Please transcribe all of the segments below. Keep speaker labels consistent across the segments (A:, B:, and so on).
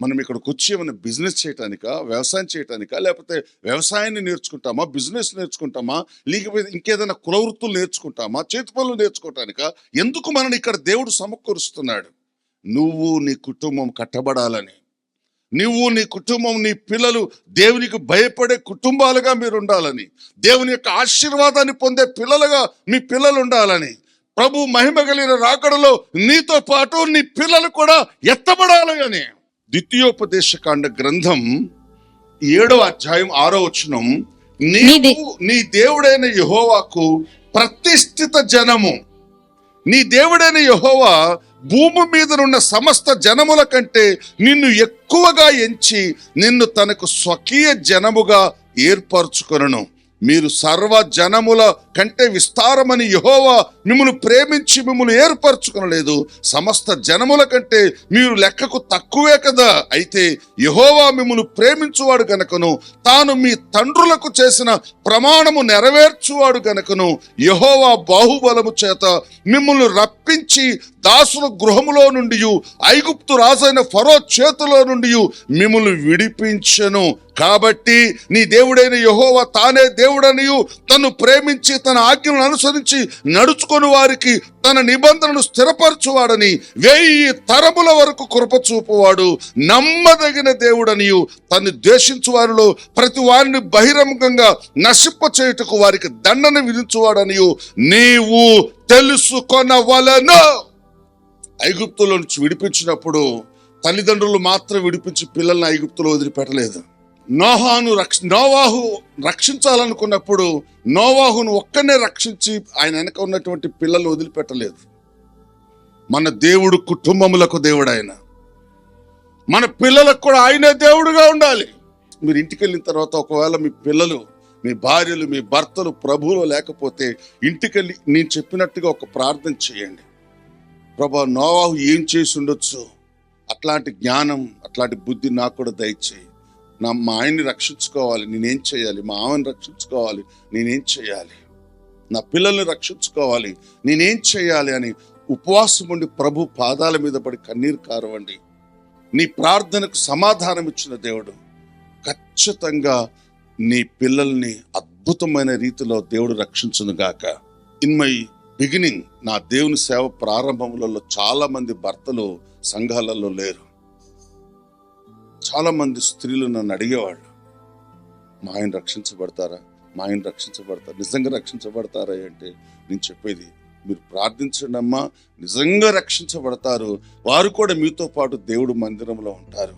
A: మనం ఇక్కడికి వచ్చి ఏమైనా బిజినెస్ చేయటానికా వ్యవసాయం చేయటానికా లేకపోతే వ్యవసాయాన్ని నేర్చుకుంటామా బిజినెస్ నేర్చుకుంటామా లేకపోతే ఇంకేదైనా కులవృత్తులు నేర్చుకుంటామా చేతి పనులు నేర్చుకోవటానికా ఎందుకు మనని ఇక్కడ దేవుడు సమకూరుస్తున్నాడు? నువ్వు నీ కుటుంబం కట్టబడాలని. నువ్వు నీ కుటుంబం నీ పిల్లలు దేవునికి భయపడే కుటుంబాలుగా మీరు ఉండాలని దేవుని యొక్క ఆశీర్వాదాన్ని పొందే పిల్లలుగా మీ పిల్లలు ఉండాలని ప్రభు మహిమ కలిగిన రాకడలో నీతో పాటు నీ పిల్లలు కూడా ఎత్తబడాలి అని. ద్వితీయోపదేశకాండ గ్రంథం ఏడవ అధ్యాయం ఆరో వచనం నీవు నీ దేవుడైన యెహోవాకు ప్రతిష్ఠిత జనము. నీ దేవుడైన యెహోవా భూమి మీదనున్న సమస్త జనముల కంటే నిన్ను ఎక్కువగా ఎంచి నిన్ను తనకు స్వకీయ జనముగా ఏర్పరచుకొనను. మీరు సర్వ జనముల కంటే విస్తారమని యహోవా మిమ్మల్ని ప్రేమించి మిమ్మల్ని ఏర్పరచుకొనలేదు. సమస్త జనముల కంటే మీరు లెక్కకు తక్కువే కదా. అయితే యహోవా మిమ్మల్ని ప్రేమించువాడు గనకను తాను మీ తండ్రులకు చేసిన ప్రమాణము నెరవేర్చువాడు గనకను యహోవా బాహుబలము చేత మిమ్మల్ని రప్పించి దాసుల గృహములో నుండి ఐగుప్తు రాజైన ఫరో చేతిలో నుండి మిమ్మల్ని విడిపించను. కాబట్టి నీ దేవుడైన యహోవ తానే దేవుడనియు తను ప్రేమించి తన ఆజ్ఞలను అనుసరించి నడుచుకొని వారికి తన నిబంధనను స్థిరపరచువాడని వెయ్యి తరముల వరకు కృప చూపువాడు. నమ్మదగిన దేవుడనియు తను ద్వేషించు వారిలో ప్రతి వారిని బహిరంగంగా నశింప చేయుటకు వారికి దండన విధించువాడనియు నీవు తెలుసుకొనవలను. ఐగుప్తులో నుంచి విడిపించినప్పుడు తల్లిదండ్రులు మాత్రం విడిపించి పిల్లల్ని ఐగుప్తులో వదిలిపెట్టలేదు. నోహాను రక్ష నోవాహు రక్షించాలనుకున్నప్పుడు నోవాహును ఒక్కనే రక్షించి ఆయన వెనక ఉన్నటువంటి పిల్లల్ని వదిలిపెట్టలేదు. మన దేవుడు కుటుంబములకు దేవుడు ఆయన మన పిల్లలకు కూడా ఆయనే దేవుడుగా ఉండాలి. మీరు ఇంటికి వెళ్ళిన తర్వాత ఒకవేళ మీ పిల్లలు మీ భార్యలు మీ భర్తలు ప్రభువులు లేకపోతే ఇంటికెళ్ళి నేను చెప్పినట్టుగా ఒక ప్రార్థన చేయండి. ప్రభా నోవాహు ఏం చేసి ఉండొచ్చు? అట్లాంటి జ్ఞానం అట్లాంటి బుద్ధి నాకు కూడా దయచేయి. నా మా ఆయన్ని రక్షించుకోవాలి నేనేం చేయాలి? మా ఆమెను రక్షించుకోవాలి నేనేం చేయాలి? నా పిల్లల్ని రక్షించుకోవాలి నేనేం చేయాలి అని ఉపవాసం ఉండి ప్రభు పాదాల మీద పడి కన్నీరు కారవండి. నీ ప్రార్థనకు సమాధానం ఇచ్చిన దేవుడు ఖచ్చితంగా నీ పిల్లల్ని అద్భుతమైన రీతిలో దేవుడు రక్షించును గాక. ఇన్ మై బిగినింగ్ నా దేవుని సేవ ప్రారంభములలో చాలా మంది భర్తలు సంఘాలలో లేరు. చాలా మంది స్త్రీలు నన్ను అడిగేవాళ్ళు మా ఆయన రక్షించబడతారా? మా ఆయన రక్షించబడతారు? నిజంగా రక్షించబడతారా? అంటే నేను చెప్పేది మీరు ప్రార్థించండి అమ్మా నిజంగా రక్షించబడతారు. వారు కూడా మీతో పాటు దేవుడు మందిరంలో ఉంటారు.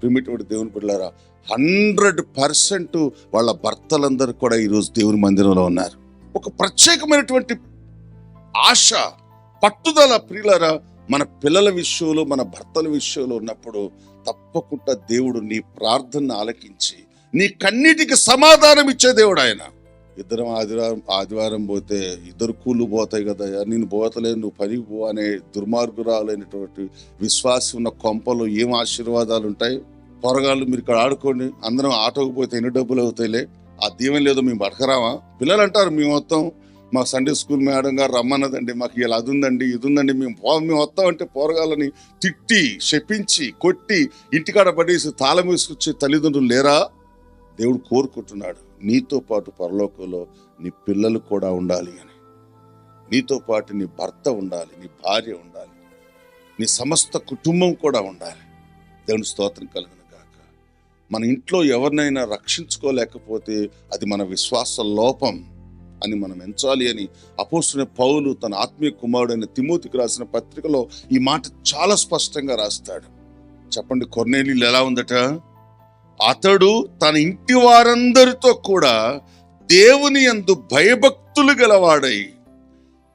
A: ప్రిమిటివ్ దేవుని బిడ్డలారా హండ్రెడ్ పర్సెంట్ వాళ్ళ భర్తలందరూ కూడా ఈరోజు దేవుని మందిరంలో ఉన్నారు. ఒక ప్రత్యేకమైనటువంటి ఆశ పట్టుదల ప్రియులరా మన పిల్లల విషయంలో మన భర్తల విషయంలో ఉన్నప్పుడు తప్పకుండా దేవుడు నీ ప్రార్థన ఆలకించి నీ కన్నిటికి సమాధానం ఇచ్చే దేవుడు ఆయన. ఇద్దరం ఆదివారం ఆదివారం పోతే ఇద్దరు కూలు పోతాయి కదా నేను పోతలేదు నువ్వు పనికి పో అనే దుర్మార్గురాలైనటువంటి విశ్వాసం ఉన్న కొంపలో ఏం ఆశీర్వాదాలు ఉంటాయి? పొరగాళ్ళు మీరు ఇక్కడ ఆడుకోండి అందరం ఆటోకి పోతే ఎన్ని డబ్బులు అవుతాయిలే? ఆ దీవెన లేదో మేము పడకరామా పిల్లలు అంటారు మేము మొత్తం మా సండే స్కూల్ మేడం గారు రమ్మన్నదండి మాకు ఇలా అది ఉందండి ఇది ఉందండి మేము పో మేము వస్తామంటే పోరగాళ్ళని తిట్టి శపించి కొట్టి ఇంటికాడ పడేసి తాళం వేసుకొచ్చే తల్లిదండ్రులు లేరా? దేవుడు కోరుకుంటున్నాడు నీతో పాటు పరలోకంలో నీ పిల్లలు కూడా ఉండాలి అని. నీతో పాటు నీ భర్త ఉండాలి నీ భార్య ఉండాలి నీ సమస్త కుటుంబం కూడా ఉండాలి. దేవుని స్తోత్రం కలిగిన కాక మన ఇంట్లో ఎవరినైనా రక్షించుకోలేకపోతే అది మన విశ్వాస లోపం. అని మనం ఎంచాలి అని అపోస్తున్న పౌలు తన ఆత్మీయ కుమారుడైన తిమోతికి రాసిన పత్రికలో ఈ మాట చాలా స్పష్టంగా రాస్తాడు. చెప్పండి కొర్నేలీలు ఎలా ఉందట? అతడు తన ఇంటి వారందరితో కూడా దేవుని ఎందు భయభక్తులు గలవాడై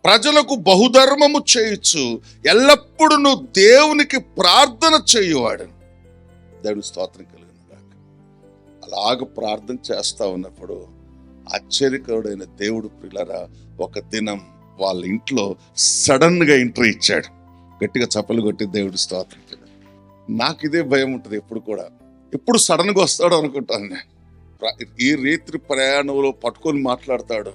A: ప్రజలకు బహుధర్మము చేయొచ్చు ఎల్లప్పుడూ దేవునికి ప్రార్థన చేయువాడు. దేవుని స్తోత్రం కలిగిన అలాగ ప్రార్థన చేస్తా ఉన్నప్పుడు ఆశ్చర్యకరుడైన దేవుడు పిల్లరా ఒక దినం వాళ్ళ ఇంట్లో సడన్గా ఎంట్రీ ఇచ్చాడు. గట్టిగా చప్పలు కొట్టి దేవుడు స్తోత్రం నాకు ఇదే భయం ఉంటుంది ఎప్పుడు కూడా. ఎప్పుడు సడన్గా వస్తాడు అనుకుంటాను నేను. ఈ రేత్రి ప్రయాణంలో పట్టుకొని మాట్లాడతాడు.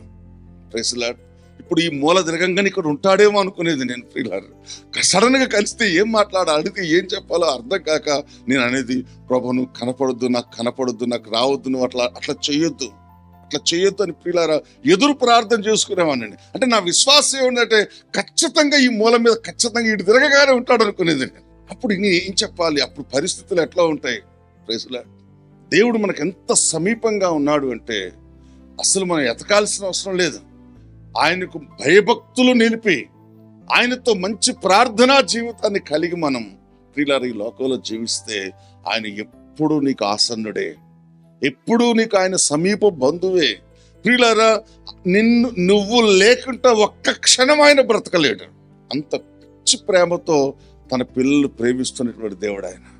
A: ప్రెసిలాడ్ ఇప్పుడు ఈ మూల తిరగంగానే ఇక్కడ ఉంటాడేమో అనుకునేది నేను ఫీలర్ సడన్గా కలిస్తే ఏం మాట్లాడ అడిగితే ఏం చెప్పాలో అర్థం కాక నేను అనేది ప్రభు నువ్వు కనపడొద్దు నాకు కనపడొద్దు నాకు రావద్దు నువ్వు అట్లా అట్లా చేయొద్దు అట్లా చేయొద్దు అని ప్రియులారా ఎదురు ప్రార్థన చేసుకునేవాడిని. అంటే నా విశ్వాసం ఏమిటంటే ఖచ్చితంగా ఈ మూల మీద ఖచ్చితంగా ఇటు తిరగగానే ఉంటాడు అనుకునేది నేను. అప్పుడు నేను ఏం చెప్పాలి? అప్పుడు పరిస్థితులు ఎట్లా ఉంటాయి? ప్రైజ్లా దేవుడు మనకు ఎంత సమీపంగా ఉన్నాడు అంటే అసలు మనం ఎతకాల్సిన అవసరం లేదు. ఆయనకు భయభక్తులు నిలిపి ఆయనతో మంచి ప్రార్థనా జీవితాన్ని కలిగి మనం ప్రియులారా ఈ లోకంలో జీవిస్తే ఆయన ఎప్పుడు నీకు ఆసన్నుడే. ఎప్పుడూ నీకు ఆయన సమీప బంధువే. ప్రియులరా నిన్ను నువ్వు లేకుండా ఒక్క క్షణం ఆయన బ్రతకలేడు. అంత పిచ్చి ప్రేమతో తన పిల్లలు ప్రేమిస్తున్నటువంటి దేవుడు ఆయన.